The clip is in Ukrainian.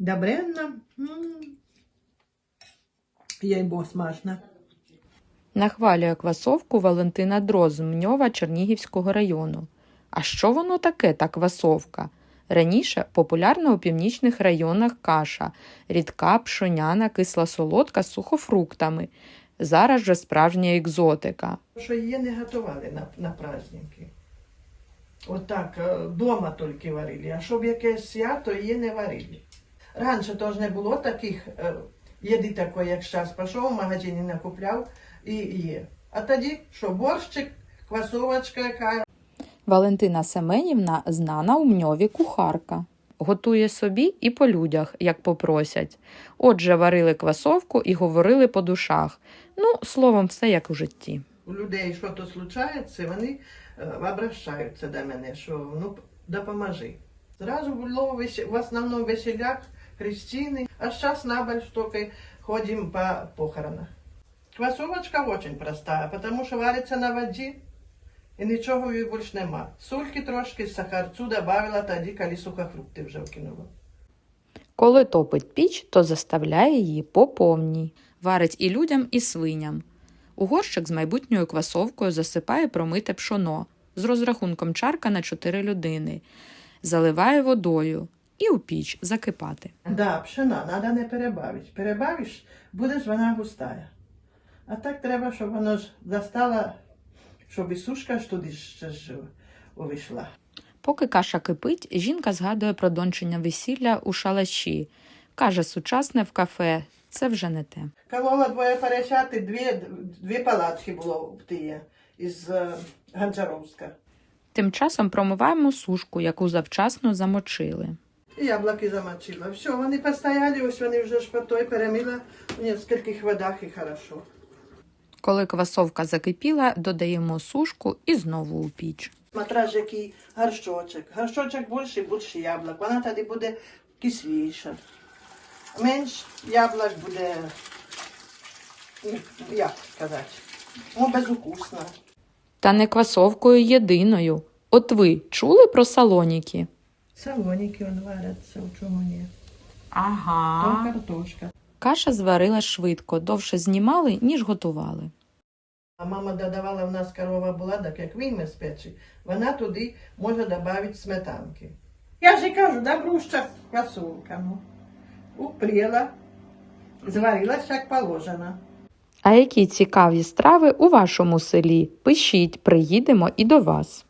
Добренно. М. Їй бо смачно. Нахвалює квасовку Валентина Дроз Мньова Чернігівського району. А що воно таке, та квасовка? Раніше популярна у північних районах каша, рідка, пшоняна, кисла-солодка з сухофруктами. Зараз же справжня екзотика. Що її не готували на, на праздники. Отак, вдома тільки варили, а щоб якесь свято її не варили. Раніше теж не було таких е, їди такої, як зараз. Пішов в магазині, накупляв і є. А тоді, що борщик, квасовочка, яка Валентина Семенівна знана у Мньові кухарка. Готує собі і по людях, як попросять. Отже, варили квасовку і говорили по душах. Ну, словом, все як у житті. у людей щось случається, вони е, обращаються до мене, що ну допоможи. Зразу було в основному веселяк, хрестины, а зараз на Бальштоке ходим по похоронах. Квасовочка очень простая, потому що вариться на воді і нічого її більш нема. Сольки трошки, сахарцю добавила тоді, коли сухофрукти вже вкинула. Коли топить піч, то заставляє її по повній. Варить і людям, і свиням. У горщик з майбутньою квасовкою засипає промите пшоно з розрахунком чарка на 4 людини, заливає водою і у піч закипати. Да, пшена, треба не перебавити. Перебавиш, буде ж вона густая. А так треба, щоб воно ж достала, щоб і сушка ж туди ще ж увійшла. Поки каша кипить, жінка згадує про дончення весілля у шалаші. Каже, сучасне в кафе це вже не те. Колола двоє поросят і дві, дві палатки було в тіє із е, Гончаровська. Тим часом промиваємо сушку, яку завчасно замочили. І яблуки замочила. Все, вони постояли, ось вони вже той перемила в нескольких водах і хорошо. Коли квасовка закипіла, додаємо сушку і знову у піч. Смотраж який горщочок. Горщочок більший, більше яблук. Вона тоді буде кисліша. Менш яблук буде, ну, як сказати, ну, безукусно. Та не квасовкою єдиною. От ви чули про салоніки? Салоніки он варяться, у чому ні. То Ага. картошка. Каша зварила швидко, довше знімали, ніж готували. А мама додавала, в нас корова була, так як вийме з печі, вона туди може додати сметанки. Я ж і кажу, добруща квасолка, ну. Упріла, зварилась як положено. А які цікаві страви у вашому селі? Пишіть, приїдемо і до вас.